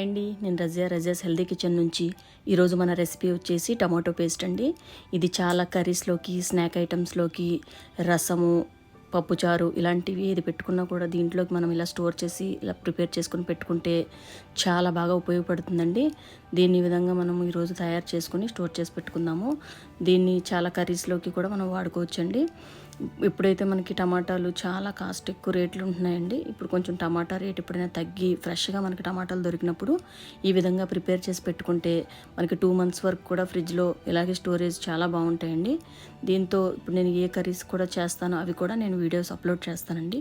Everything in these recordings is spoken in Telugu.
హాయ్ అండి. నేను రజియా రజియాస్ హెల్దీ కిచెన్ నుంచి ఈరోజు మన రెసిపీ వచ్చేసి టమాటో పేస్ట్ అండి. ఇది చాలా కర్రీస్లోకి స్నాక్ ఐటమ్స్లోకి రసము పప్పుచారు ఇలాంటివి ఏది పెట్టుకున్నా కూడా దీంట్లోకి మనం ఇలా స్టోర్ చేసి ఇలా ప్రిపేర్ చేసుకుని పెట్టుకుంటే చాలా బాగా ఉపయోగపడుతుందండి. దీన్ని విధంగా మనం ఈరోజు తయారు చేసుకుని స్టోర్ చేసి పెట్టుకుందాము. దీన్ని చాలా కర్రీస్లోకి కూడా మనం వాడుకోవచ్చండి. ఇప్పుడైతే మనకి టమాటాలు చాలా కాస్ట్ ఎక్కువ రేట్లు ఉంటున్నాయండి. ఇప్పుడు కొంచెం టమాటా రేట్ ఎప్పుడైనా తగ్గి ఫ్రెష్గా మనకి టమాటాలు దొరికినప్పుడు ఈ విధంగా ప్రిపేర్ చేసి పెట్టుకుంటే మనకి టూ మంత్స్ వరకు కూడా ఫ్రిడ్జ్లో ఇలాగే స్టోరేజ్ చాలా బాగుంటాయండి. దీంతో ఇప్పుడు నేను ఏ కర్రీస్ కూడా చేస్తానో అవి కూడా నేను వీడియోస్ అప్లోడ్ చేస్తానండి.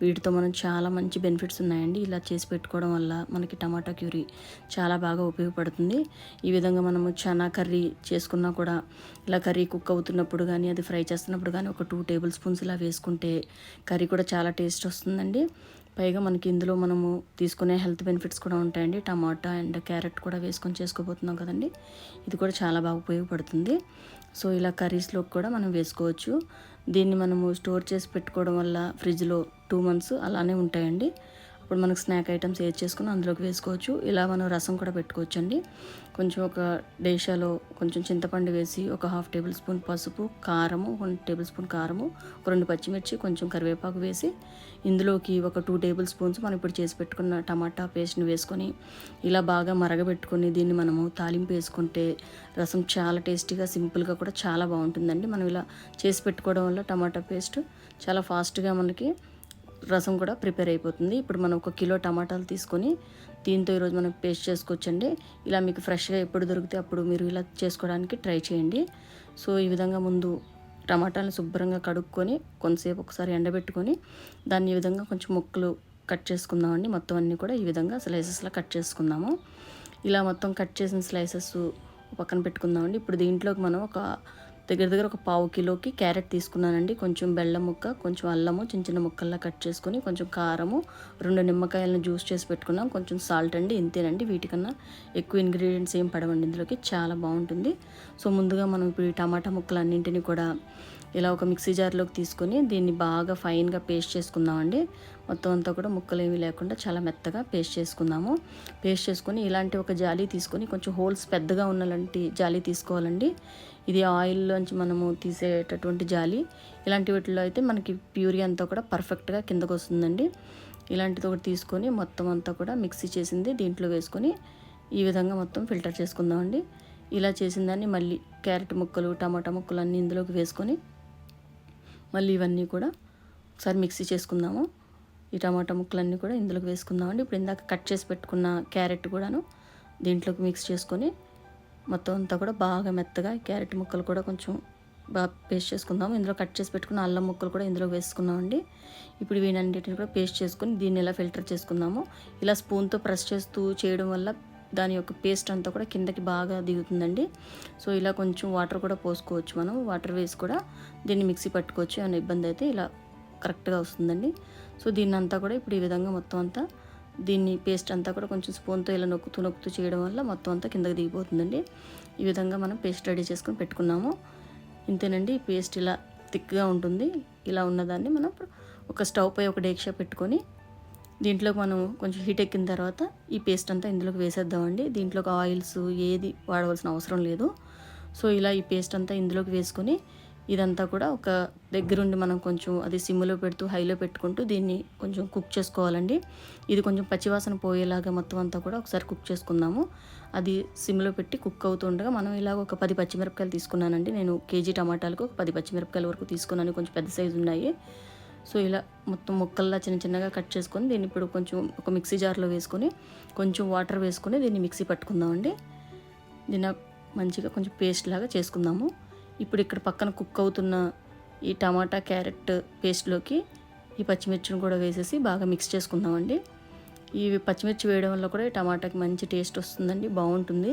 వీటితో మనం చాలా మంచి బెనిఫిట్స్ ఉన్నాయండి. ఇలా చేసి పెట్టుకోవడం వల్ల మనకి టమాటా క్యూరీ చాలా బాగా ఉపయోగపడుతుంది. ఈ విధంగా మనము చనా కర్రీ చేసుకున్నా కూడా ఇలా కర్రీ కుక్ అవుతున్నప్పుడు కానీ అది ఫ్రై చేస్తున్నప్పుడు కానీ ఒక టూ టేబుల్ స్పూన్స్ ఇలా వేసుకుంటే కర్రీ కూడా చాలా టేస్ట్ వస్తుందండి. పైగా మనకి ఇందులో మనము తీసుకునే హెల్త్ బెనిఫిట్స్ కూడా ఉంటాయండి. టమాటా అండ్ క్యారెట్ కూడా వేసుకొని చేసుకోబోతున్నాం కదండి. ఇది కూడా చాలా బాగా ఉపయోగపడుతుంది. సో ఇలా కర్రీస్లో కూడా మనం వేసుకోవచ్చు. దీన్ని మనము స్టోర్ చేసి పెట్టుకోవడం వల్ల ఫ్రిడ్జ్లో టూ మంత్స్ అలానే ఉంటాయండి. అప్పుడు మనకు స్నాక్ ఐటమ్స్ ఏది చేసుకుని అందులోకి వేసుకోవచ్చు. ఇలా మనం రసం కూడా పెట్టుకోవచ్చు అండి కొంచెం ఒక డేషాలో కొంచెం చింతపండు వేసి ఒక హాఫ్ టేబుల్ స్పూన్ పసుపు కారము వన్ టేబుల్ స్పూన్ కారము ఒక రెండు పచ్చిమిర్చి కొంచెం కరివేపాకు వేసి ఇందులోకి ఒక టూ టేబుల్ స్పూన్స్ మనం ఇప్పుడు చేసి పెట్టుకున్న టమాటా పేస్ట్ని వేసుకొని ఇలా బాగా మరగబెట్టుకొని దీన్ని మనము తాలింపు వేసుకుంటే రసం చాలా టేస్టీగా సింపుల్గా కూడా చాలా బాగుంటుందండి. మనం ఇలా చేసి పెట్టుకోవడం వల్ల టమాటా పేస్ట్ చాలా ఫాస్ట్గా మనకి రసం కూడా ప్రిపేర్ అయిపోతుంది. ఇప్పుడు మనం ఒక కిలో టమాటాలు తీసుకొని దీంతో ఈరోజు మనం పేస్ట్ చేసుకోవచ్చండి. ఇలా మీకు ఫ్రెష్గా ఎప్పుడు దొరికితే అప్పుడు మీరు ఇలా చేసుకోవడానికి ట్రై చేయండి. సో ఈ విధంగా ముందు టమాటాలను శుభ్రంగా కడుక్కొని కొంతసేపు ఒకసారి ఎండబెట్టుకొని దాన్ని ఈ విధంగా కొంచెం ముక్కలు కట్ చేసుకుందామండి. మొత్తం అన్నీ కూడా ఈ విధంగా స్లైసెస్లా కట్ చేసుకుందాము. ఇలా మొత్తం కట్ చేసిన స్లైసెస్ పక్కన పెట్టుకుందామండి. ఇప్పుడు దీంట్లోకి మనం ఒక దగ్గర దగ్గర ఒక పావు కిలోకి క్యారెట్ తీసుకున్నానండి. కొంచెం బెల్లం ముక్క కొంచెం అల్లము చిన్న చిన్న ముక్కల్లా కట్ చేసుకొని కొంచెం కారము రెండు నిమ్మకాయలను జ్యూస్ చేసి పెట్టుకున్నాం. కొంచెం సాల్ట్ అండి ఇంతేనండి. వీటికన్నా ఎక్కువ ఇంగ్రీడియంట్స్ ఏం పడవండి ఇందులోకి. చాలా బాగుంటుంది. సో ముందుగా మనం ఇప్పుడు ఈ టమాటా ముక్కలన్నింటినీ కూడా ఇలా ఒక మిక్సీ జార్లోకి తీసుకొని దీన్ని బాగా ఫైన్గా పేస్ట్ చేసుకుందామండి. మొత్తం అంతా కూడా ముక్కలు ఏమీ లేకుండా చాలా మెత్తగా పేస్ట్ చేసుకుందాము. పేస్ట్ చేసుకొని ఇలాంటి ఒక జాలీ తీసుకొని కొంచెం హోల్స్ పెద్దగా ఉన్నలాంటి జాలీ తీసుకోవాలండి. ఇది ఆయిల్లోంచి మనము తీసేటటువంటి జాలి. ఇలాంటి వీటిలో అయితే మనకి ప్యూరీ అంతా కూడా పర్ఫెక్ట్గా కిందకు వస్తుందండి. ఇలాంటిది ఒకటి తీసుకొని మొత్తం అంతా కూడా మిక్సీ చేసింది దీంట్లో వేసుకొని ఈ విధంగా మొత్తం ఫిల్టర్ చేసుకుందామండి. ఇలా చేసిన దాన్ని మళ్ళీ క్యారెట్ ముక్కలు టమాటా ముక్కలు అన్నీ ఇందులోకి వేసుకొని మళ్ళీ ఇవన్నీ కూడా ఒకసారి మిక్సీ చేసుకుందాము. ఈ టమాటా ముక్కలన్నీ కూడా ఇందులోకి వేసుకుందామండి. ఇప్పుడు ఇందాక కట్ చేసి పెట్టుకున్న క్యారెట్ కూడాను దీంట్లోకి మిక్స్ చేసుకొని మొత్తం అంతా కూడా బాగా మెత్తగా క్యారెట్ ముక్కలు కూడా కొంచెం బాగా పేస్ట్ చేసుకుందాము. ఇందులో కట్ చేసి పెట్టుకున్న అల్లం ముక్కలు కూడా ఇందులో వేసుకున్నామండి. ఇప్పుడు వీనన్నిటిని కూడా పేస్ట్ చేసుకుని దీన్ని ఇలా ఫిల్టర్ చేసుకుందాము. ఇలా స్పూన్తో ప్రెస్ చేస్తూ చేయడం వల్ల దాని యొక్క పేస్ట్ అంతా కూడా కిందకి బాగా దిగుతుందండి. సో ఇలా కొంచెం వాటర్ కూడా పోసుకోవచ్చు మనం. వాటర్ వేసి కూడా దీన్ని మిక్సీ పట్టుకోవచ్చు. అనే ఇబ్బంది అయితే ఇలా కరెక్ట్గా వస్తుందండి. సో దీన్ని అంతా కూడా ఇప్పుడు ఈ విధంగా మొత్తం అంతా దీన్ని పేస్ట్ అంతా కూడా కొంచెం స్పూన్తో ఇలా నొక్కుతూ నొక్కుతూ చేయడం వల్ల మొత్తం అంతా కిందకి దిగిపోతుందండి. ఈ విధంగా మనం పేస్ట్ రెడీ చేసుకొని పెట్టుకున్నాము. ఇంతేనండి పేస్ట్ ఇలా థిక్గా ఉంటుంది. ఇలా ఉన్నదాన్ని మనం ఒక స్టవ్ పై ఒక డేక్షా పెట్టుకొని దీంట్లోకి మనం కొంచెం హీట్ ఎక్కిన తర్వాత ఈ పేస్ట్ అంతా ఇందులోకి వేసేద్దామండి. దీంట్లోకి ఆయిల్స్ ఏది వాడవలసిన అవసరం లేదు. సో ఇలా ఈ పేస్ట్ అంతా ఇందులోకి వేసుకొని ఇదంతా కూడా ఒక దగ్గరుండి మనం కొంచెం అది సిమ్లో పెడుతూ హైలో పెట్టుకుంటూ దీన్ని కొంచెం కుక్ చేసుకోవాలండి. ఇది కొంచెం పచ్చివాసన పోయేలాగా మొత్తం అంతా కూడా ఒకసారి కుక్ చేసుకుందాము. అది సిమ్లో పెట్టి కుక్ అవుతుండగా మనం ఇలాగ ఒక పది పచ్చిమిరపకాయలు తీసుకున్నానండి. నేను కేజీ టమాటాలకు ఒక పది పచ్చిమిరపకాయల వరకు తీసుకున్నాను. కొంచెం పెద్ద సైజు ఉన్నాయి. సో ఇలా మొత్తం ముక్కల్లా చిన్న చిన్నగా కట్ చేసుకొని దీన్ని ఇప్పుడు కొంచెం ఒక మిక్సీ జార్లో వేసుకొని కొంచెం వాటర్ వేసుకొని దీన్ని మిక్సీ పట్టుకుందామండి. దీన్ని మంచిగా కొంచెం పేస్ట్ లాగా చేసుకుందాము. ఇప్పుడు ఇక్కడ పక్కన కుక్ అవుతున్న ఈ టమాటా క్యారెట్ పేస్ట్లోకి ఈ పచ్చిమిర్చిని కూడా వేసేసి బాగా మిక్స్ చేసుకుందామండి. ఈ పచ్చిమిర్చి వేయడం వల్ల కూడా ఈ టమాటాకి మంచి టేస్ట్ వస్తుందండి బాగుంటుంది.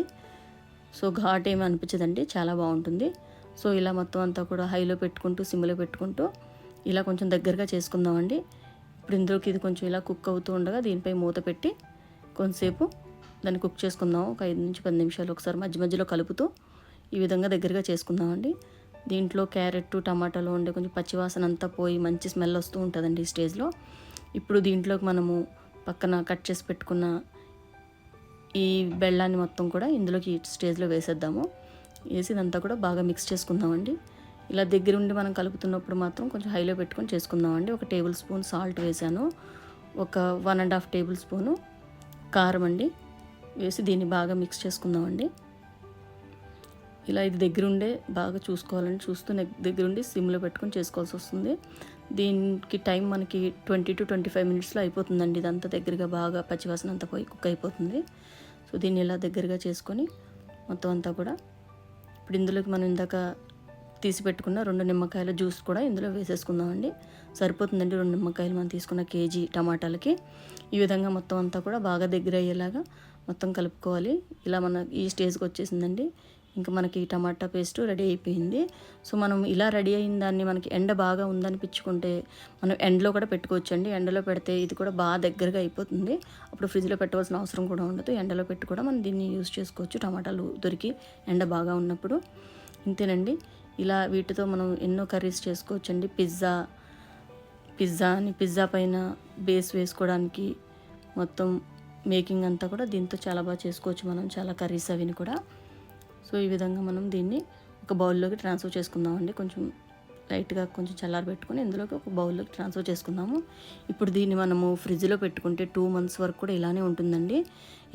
సో ఘాట్ ఏమి అనిపించదండి చాలా బాగుంటుంది. సో ఇలా మొత్తం అంతా కూడా హైలో పెట్టుకుంటూ సిమ్లో పెట్టుకుంటూ ఇలా కొంచెం దగ్గరగా చేసుకుందామండి. ఇప్పుడు ఇందులోకి ఇది కొంచెం ఇలా కుక్ అవుతూ ఉండగా దీనిపై మూత పెట్టి కొంతసేపు దాన్ని కుక్ చేసుకుందాం. ఒక ఐదు నుంచి పది నిమిషాలు ఒకసారి మధ్య మధ్యలో కలుపుతూ ఈ విధంగా దగ్గరగా చేసుకుందామండి. దీంట్లో క్యారెట్ టమాటాలో ఉండే కొంచెం పచ్చివాసన అంతా పోయి మంచి స్మెల్ వస్తూ ఉంటుందండి ఈ స్టేజ్లో. ఇప్పుడు దీంట్లోకి మనము పక్కన కట్ చేసి పెట్టుకున్న ఈ బెల్లాన్ని మొత్తం కూడా ఇందులోకి ఈ స్టేజ్లో వేసేద్దాము. వేసి ఇదంతా కూడా బాగా మిక్స్ చేసుకుందామండి. ఇలా దగ్గరుండి మనం కలుపుతున్నప్పుడు మాత్రం కొంచెం హైలో పెట్టుకొని చేసుకుందామండి. ఒక టేబుల్ స్పూన్ సాల్ట్ వేసాను. ఒక one and half table spoon కారం అండి వేసి దీన్ని బాగా మిక్స్ చేసుకుందామండి. ఇలా ఇది దగ్గరుండే బాగా చూసుకోవాలని చూస్తూ దగ్గరుండి సిమ్లో పెట్టుకొని చేసుకోవాల్సి వస్తుంది. దీనికి టైం మనకి ట్వంటీ టు ట్వంటీ ఫైవ్ మినిట్స్లో అయిపోతుందండి. ఇదంతా దగ్గరగా బాగా పచ్చివాసన అంతా పోయి కుక్ అయిపోతుంది. సో దీన్ని ఇలా దగ్గరగా చేసుకొని మొత్తం అంతా కూడా ఇప్పుడు ఇందులోకి మనం ఇందాక తీసి పెట్టుకున్న రెండు నిమ్మకాయల జ్యూస్ కూడా ఇందులో వేసేసుకుందామండి. సరిపోతుందండి రెండు నిమ్మకాయలు మనం తీసుకున్న కేజీ టమాటాలకి. ఈ విధంగా మొత్తం అంతా కూడా బాగా దగ్గర అయ్యేలాగా మొత్తం కలుపుకోవాలి. ఇలా మన ఈ స్టేజ్కి వచ్చేసిందండి. ఇంకా మనకి టమాటా పేస్ట్ రెడీ అయిపోయింది. సో మనం ఇలా రెడీ అయిన దాన్ని మనకి ఎండ బాగా ఉందనిపించుకుంటే మనం ఎండలో కూడా పెట్టుకోవచ్చు అండి ఎండలో పెడితే ఇది కూడా బాగా దగ్గరగా అయిపోతుంది. అప్పుడు ఫ్రిడ్జ్లో పెట్టవలసిన అవసరం కూడా ఉండదు. ఎండలో పెట్టి కూడా మనం దీన్ని యూస్ చేసుకోవచ్చు. టమాటాలు దొరికి ఎండ బాగా ఉన్నప్పుడు. ఇంతేనండి. ఇలా వీటితో మనం ఎన్నో కర్రీస్ చేసుకోవచ్చండి. పిజ్జా పిజ్జా అని పిజ్జా పైన బేస్ వేసుకోవడానికి మొత్తం మేకింగ్ అంతా కూడా దీంతో చాలా బాగా చేసుకోవచ్చు మనం. చాలా కర్రీస్ అవిని కూడా. సో ఈ విధంగా మనం దీన్ని ఒక బౌల్లోకి ట్రాన్స్ఫర్ చేసుకుందామండి. కొంచెం లైట్గా కొంచెం చల్లారి పెట్టుకొని ఇందులోకి ఒక బౌల్లోకి ట్రాన్స్ఫర్ చేసుకుందాము. ఇప్పుడు దీన్ని మనము ఫ్రిడ్జ్లో పెట్టుకుంటే టూ మంత్స్ వరకు కూడా ఇలానే ఉంటుందండి.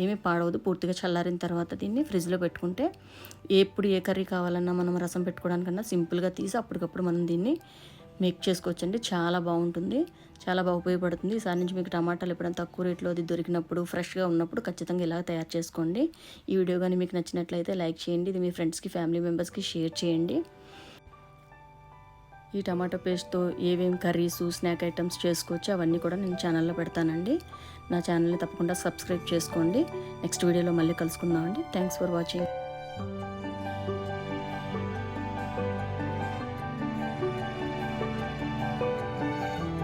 ఏమీ పాడవదు. పూర్తిగా చల్లారిన తర్వాత దీన్ని ఫ్రిడ్జ్లో పెట్టుకుంటే ఎప్పుడు ఏ కర్రీ కావాలన్నా మనం రసం పెట్టుకోవడానికన్నా సింపుల్గా తీసి అప్పటికప్పుడు మనం దీన్ని మేక్ చేసుకోవచ్చండి. చాలా బాగుంటుంది. చాలా బాగా ఉపయోగపడుతుంది. ఈసారి నుంచి మీకు టమాటాలు ఎప్పుడైనా తక్కువ రేట్లో అది దొరికినప్పుడు ఫ్రెష్గా ఉన్నప్పుడు ఖచ్చితంగా ఇలా తయారు చేసుకోండి. ఈ వీడియో కానీ మీకు నచ్చినట్లయితే లైక్ చేయండి. ఇది మీ ఫ్రెండ్స్కి ఫ్యామిలీ మెంబర్స్కి షేర్ చేయండి. ఈ టమాటో పేస్ట్తో ఏమేమి కర్రీస్ స్నాక్ ఐటమ్స్ చేసుకోవచ్చు అవన్నీ కూడా నేను ఛానల్లో పెడతానండి. నా ఛానల్ని తప్పకుండా సబ్స్క్రైబ్ చేసుకోండి. నెక్స్ట్ వీడియోలో మళ్ళీ కలుసుకుందామండి. Thanks for watching.